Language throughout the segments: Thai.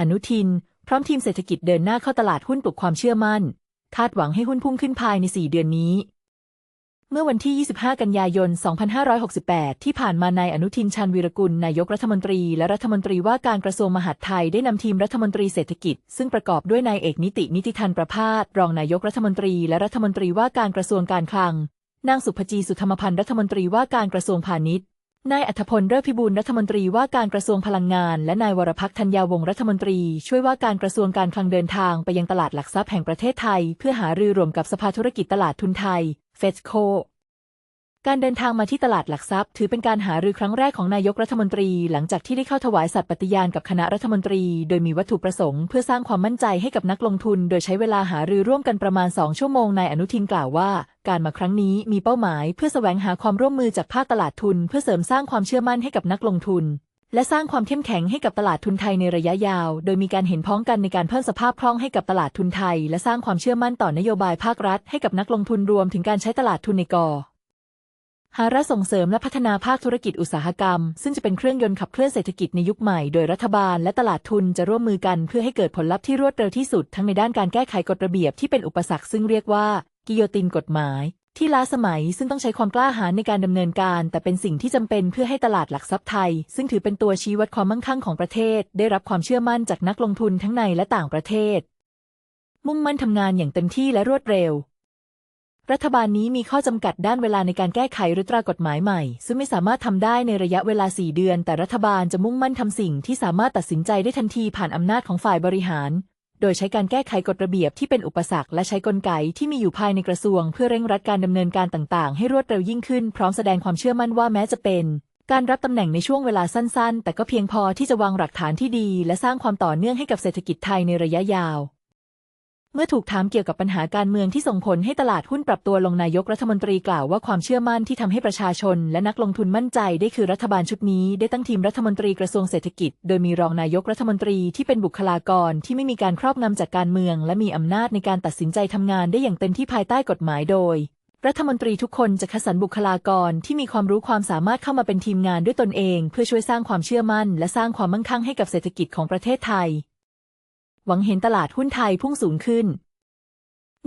อนุทิน พร้อมทีมเศรษฐกิจเดินหน้าเข้าตลาดหุ้นปลุกความเชื่อมั่น คาดหวังให้หุ้นพุ่งขึ้นภายใน 4 เดือนนี้ เมื่อวันที่ 25 กันยายน 2568 ที่ผ่านมานายอนุทินชาญวีรกุลนายกรัฐมนตรี และรัฐมนตรีว่าการกระทรวงมหาดไทยได้นำทีมรัฐมนตรีเศรษฐกิจ ซึ่งประกอบด้วยนายเอกนิตินิติธันประพาสรองนายกรัฐมนตรีและรัฐมนตรีว่าการกระทรวงการคลัง นางสุภจีสุธรรมพันธ์รัฐมนตรีว่าการกระทรวงพาณิชย์ นายอัธพลเลิศพิบูลรัฐมนตรีว่าการกระทรวงพลังงาน และนายวรพักษ์ธัญญาวงรัฐมนตรี ช่วยว่าการกระทรวงการคลังเดินทางไปยังตลาดหลักทรัพย์แห่งประเทศไทย เพื่อหารือรวมกับสภาธุรกิจตลาดทุนไทยเฟสโค การเดินทางมาที่ตลาดหลักทรัพย์ ถือเป็นการหารือครั้งแรกของนายกรัฐมนตรี หลังจากที่ได้เข้าถวายสัตย์ปฏิญาณกับคณะรัฐมนตรี โดยมีวัตถุประสงค์เพื่อสร้างความมั่นใจให้กับนักลงทุน โดยใช้เวลาหารือร่วมกันประมาณ 2 ชั่วโมงนายอนุทินกล่าวว่า การมาครั้งนี้มีเป้าหมาย เพื่อแสวงหาความร่วมมือจากภาคตลาดทุน เพื่อเสริมสร้างความเชื่อมั่นให้กับนักลงทุน และสร้างความเข้มแข็งให้กับตลาดทุนไทยในระยะยาว โดยมีการเห็นพ้องกันในการเพิ่มสภาพคล่องให้กับตลาดทุนไทย และสร้างความเชื่อมั่นต่อนโยบายภาครัฐ ให้กับนักลงทุนรวมถึงการใช้ตลาดทุนในกอ หาระส่งเสริมและพัฒนาภาคธุรกิจอุตสาหกรรม ซึ่งจะเป็นเครื่องยนต์ขับเคลื่อนเศรษฐกิจในยุคใหม่ โดยรัฐบาลและตลาดทุนจะร่วมมือกันเพื่อให้เกิดผลลัพธ์ที่รวดเร็วที่สุด ทั้งในด้านการแก้ไขกฎระเบียบที่เป็นอุปสรรคซึ่งเรียกว่า กิโยตินกฎหมาย ที่ล้าสมัยซึ่งต้องใช้ความกล้าหาญในการดำเนินการ แต่เป็นสิ่งที่จำเป็นเพื่อให้ตลาดหลักทรัพย์ไทย ซึ่งถือเป็นตัวชี้วัดความมั่งคั่งของประเทศ ได้รับความเชื่อมั่นจากนักลงทุนทั้งในและต่างประเทศ มุ่งมั่นทำงานอย่างเต็มที่และรวดเร็ว รัฐบาลนี้มีข้อจำกัดด้านเวลาในการแก้ไขหรือตรากฎหมายใหม่ ซึ่งไม่สามารถทำได้ในระยะเวลา 4 เดือน แต่รัฐบาลจะมุ่งมั่นทำสิ่งที่สามารถตัดสินใจได้ทันทีผ่านอำนาจของฝ่ายบริหาร โดยใช้การแก้ไขกฎระเบียบที่เป็นอุปสรรคและใช้กลไกที่มีอยู่ภายในกระทรวง เพื่อเร่งรัดการดำเนินการต่างๆ ให้รวดเร็วยิ่งขึ้น พร้อมแสดงความเชื่อมั่นว่าแม้จะเป็น การรับตำแหน่งในช่วงเวลาสั้น ๆ แต่ก็เพียงพอที่จะวางหลักฐานที่ดี และสร้างความต่อเนื่องให้กับเศรษฐกิจไทยในระยะยาว เมื่อถูกถามเกี่ยวกับปัญหาการเมืองที่ส่งผลให้ตลาดหุ้นปรับตัวลงนายกรัฐมนตรีกล่าวว่าความเชื่อมั่นที่ทำให้ประชาชน และนักลงทุนมั่นใจได้คือรัฐบาลชุดนี้ ได้ตั้งทีมรัฐมนตรีกระทรวงเศรษฐกิจ โดยมีรองนายกรัฐมนตรีที่เป็นบุคลากรที่ไม่มีการครอบงำจากการเมือง และมีอำนาจในการตัดสินใจทำงานได้อย่างเต็มที่ภายใต้กฎหมายโดย รัฐมนตรีทุกคนจะคัดสรรบุคลากรที่มีความรู้ความสามารถเข้ามาเป็นทีมงานด้วยตนเอง เพื่อช่วยสร้างความเชื่อมั่น และสร้างความมั่งคั่งให้กับเศรษฐกิจของประเทศไทย หวังเห็นตลาดหุ้นไทยพุ่งสูงขึ้น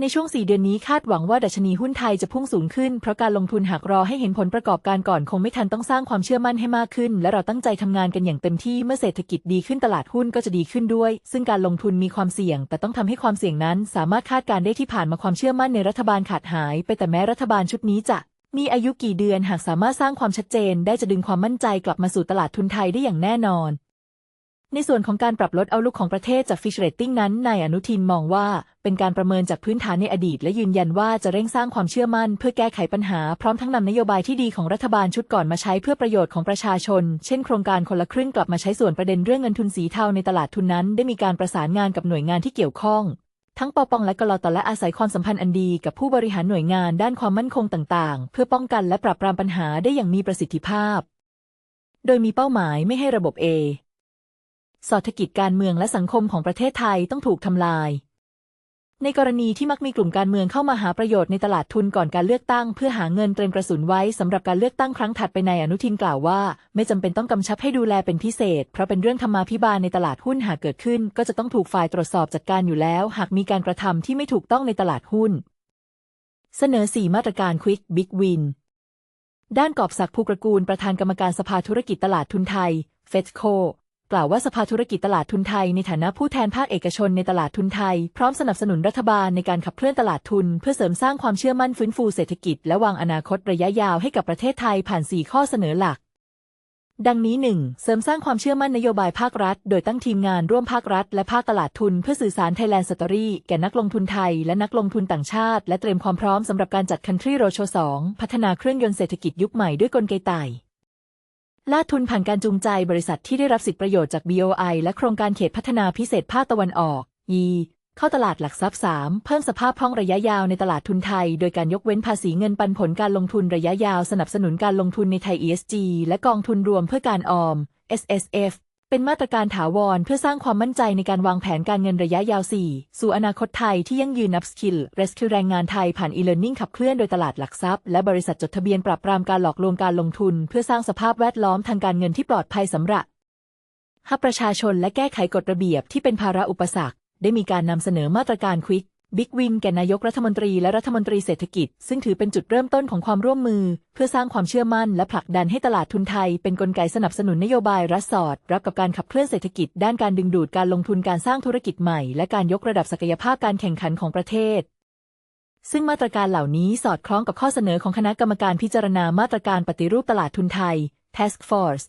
ในช่วง 4 เดือนนี้คาดหวังว่าดัชนีหุ้นไทยจะพุ่งสูงขึ้น เพราะการลงทุนหากรอให้เห็นผลประกอบการก่อนคงไม่ทันต้องสร้างความเชื่อมั่นให้มากขึ้น และเราตั้งใจทำงานกันอย่างเต็มที่เมื่อเศรษฐกิจดีขึ้นตลาดหุ้นก็จะดีขึ้นด้วย ซึ่งการลงทุนมีความเสี่ยง แต่ต้องทำให้ความเสี่ยงนั้น สามารถคาดการณ์ได้ที่ผ่านมาความเชื่อมั่นในรัฐบาลขาดหาย ไปแต่แม้รัฐบาลชุดนี้จะมีอายุกี่เดือนหากสามารถสร้างความชัดเจน ได้จะดึงความมั่นใจกลับมาสู่ตลาดทุนไทยได้อย่างแน่นอน ในส่วนของการปรับลดเอาลุกของประเทศจาก Fitch Rating นั้น นายอนุทินมองว่า เป็นการประเมินจากพื้นฐานในอดีต และยืนยันว่าจะเร่งสร้างความเชื่อมั่น เพื่อแก้ไขปัญหาพร้อมทั้งนำนโยบายที่ดีของรัฐบาลชุดก่อนมาใช้เพื่อประโยชน์ของประชาชน เช่นโครงการคนละครึ่งกลับมาใช้ส่วนประเด็นเรื่องเงินทุนสีเทาในตลาดทุนนั้น ได้มีการประสานงานกับหน่วยงานที่เกี่ยวข้องทั้งปปงและกลตและอาศัยความสัมพันธ์อันดีกับผู้บริหารหน่วยงานด้านความมั่นคงต่างๆ เพื่อป้องกันและปราบปรามปัญหาได้อย่างมีประสิทธิภาพ โดยมีเป้าหมายไม่ให้ระบบ เอเศรษฐกิจการเมืองและสังคมของประเทศไทยต้องถูกทำลาย ในกรณีที่มักมีกลุ่มการเมืองเข้ามาหาประโยชน์ในตลาดทุนก่อนการเลือกตั้ง เพื่อหาเงินเตรียมกระสุนไว้สำหรับการเลือกตั้งครั้งถัดไปในอนุทินกล่าวว่า ไม่จำเป็นต้องกำชับให้ดูแลเป็นพิเศษ เพราะเป็นเรื่องธรรมาภิบาลในตลาดหุ้นหากเกิดขึ้น ก็จะต้องถูกฝ่ายตรวจสอบจัดการอยู่แล้ว หากมีการกระทำที่ไม่ถูกต้องในตลาดหุ้น เสนอ 4 มาตรการ Quick Big Win ด้านกอบศักดิ์ภูกระกูลประธานกรรมการสภาธุรกิจตลาดทุนไทยเฟสโค กล่าวว่าสภาธุรกิจตลาดทุนไทยในฐานะผู้แทนภาคเอกชนในตลาดทุนไทย พร้อมสนับสนุนรัฐบาลในการขับเคลื่อนตลาดทุน เพื่อเสริมสร้างความเชื่อมั่นฟื้นฟูเศรษฐกิจและวางอนาคตระยะยาวให้กับประเทศไทยผ่าน 4 ข้อเสนอหลักดังนี้ 1. เสริมสร้างความเชื่อมั่นนโยบายภาครัฐ โดยตั้งทีมงานร่วมภาครัฐ และภาคตลาดทุนเพื่อสื่อสาร Thailand Story แก่นักลงทุนไทย และนักลงทุนต่างชาติ และเตรียมความพร้อมสำหรับการจัด Country Roadshow 2พัฒนาเครื่องยนต์เศรษฐกิจยุคใหม่ด้วยกลไกไต่ ลาดทุนผ่านการจูงใจบริษัทที่ได้รับสิทธิประโยชน์จาก BOI และโครงการเขตพัฒนาพิเศษภาคตะวันออก E เข้าตลาดหลักทรัพย์ 3 เพิ่มสภาพคล่องระยะยาวในตลาดทุนไทย โดยการยกเว้นภาษีเงินปันผลการลงทุนระยะยาวสนับสนุนการลงทุนในไทย ESG และกองทุนรวมเพื่อการออม SSF เป็นมาตรการถาวรเพื่อสร้างความมั่นใจในการวางแผนการเงินระยะยาว 4 สู่อนาคตไทยที่ยั่งยืนนับสกิลเรสคิวแรงงานไทยผ่าน e-learning ขับเคลื่อนโดยตลาดหลักทรัพย์และบริษัทจดทะเบียนปราบปรามการหลอกลวงการลงทุน เพื่อสร้างสภาพแวดล้อมทางการเงินที่ปลอดภัยสำหรับห้ประชาชนและแก้ไขกฎระเบียบที่เป็นภาระอุปสรรค ได้มีการนำเสนอมาตรการควิก บิ๊กวินแก่นายกรัฐมนตรีและรัฐมนตรีเศรษฐกิจ ซึ่งถือเป็นจุดเริ่มต้นของความร่วมมือ เพื่อสร้างความเชื่อมั่นและผลักดันให้ตลาดทุนไทย เป็นกลไกสนับสนุนนโยบายรัฐสอด รับกับการขับเคลื่อนเศรษฐกิจ ด้านการดึงดูดการลงทุนการสร้างธุรกิจใหม่ และการยกระดับศักยภาพการแข่งขันของประเทศ ซึ่งมาตรการเหล่านี้สอดคล้องกับข้อเสนอของคณะกรรมการพิจารณามาตรการปฏิรูปตลาดทุนไทย Task Force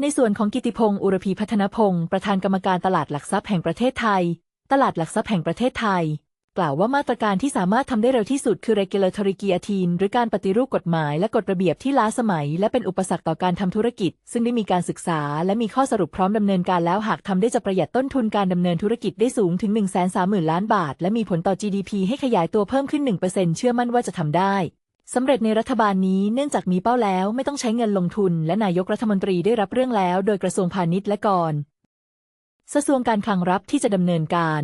ในส่วนของกิติพงศ์อุรพีพัฒนพงศ์ประธานกรรมการตลาดหลักทรัพย์แห่งประเทศไทย ตลาดหลักทรัพย์แห่งประเทศไทย กล่าวว่ามาตรการที่สามารถทำได้เร็วที่สุดคือ regulatory guillotine หรือการปฏิรูปกฎหมายและกฎระเบียบที่ล้าสมัย และเป็นอุปสรรคต่อการทำธุรกิจ ซึ่งได้มีการศึกษา และมีข้อสรุปพร้อมดำเนินการแล้วหากทำได้จะประหยัดต้นทุนการดำเนินธุรกิจได้สูงถึง 1 3 0 0 0 0 ล้านบาท และมีผลต่อ GDP ให้ขยายตัวเพิ่มขึ้น 1%เชื่อมั่นว่าจะทำได้สำเร็จในรัฐบาลนี้เนื่องจากมีเป้าแล้วไม่ต้องใช้เงินลงทุน และนายกรัฐมนตรีได้รับเรื่องแล้ว โดยกระทรวงพาณิชย์และกร กระทรวงการคลังรับที่จะดำเนินการ